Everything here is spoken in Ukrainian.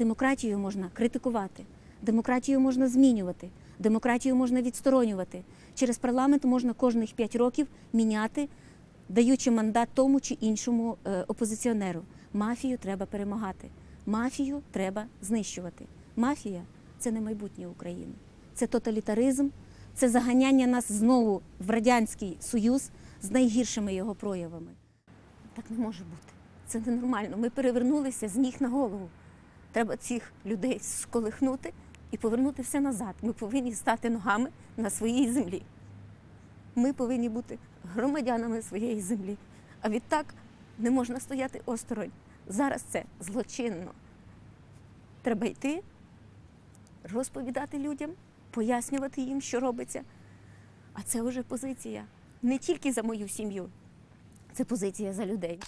Демократію можна критикувати, демократію можна змінювати, демократію можна відсторонювати. Через парламент можна кожних 5 років міняти, даючи мандат тому чи іншому е, опозиціонеру. Мафію треба перемагати. Мафію треба знищувати. Мафія це не майбутнє України. Це тоталітаризм, це заганяння нас знову в Радянський Союз з найгіршими його проявами. Так не може бути. Це ненормально. Ми перевернулися з ніг на голову. Треба цих людей сколихнути і повернути все назад. Ми повинні стати ногами на своїй землі. Ми повинні бути громадянами своєї землі. А відтак не можна стояти осторонь. Зараз це злочинно. Треба йти, розповідати людям, пояснювати їм, що робиться. А це вже позиція не тільки за мою сім'ю, це позиція за людей.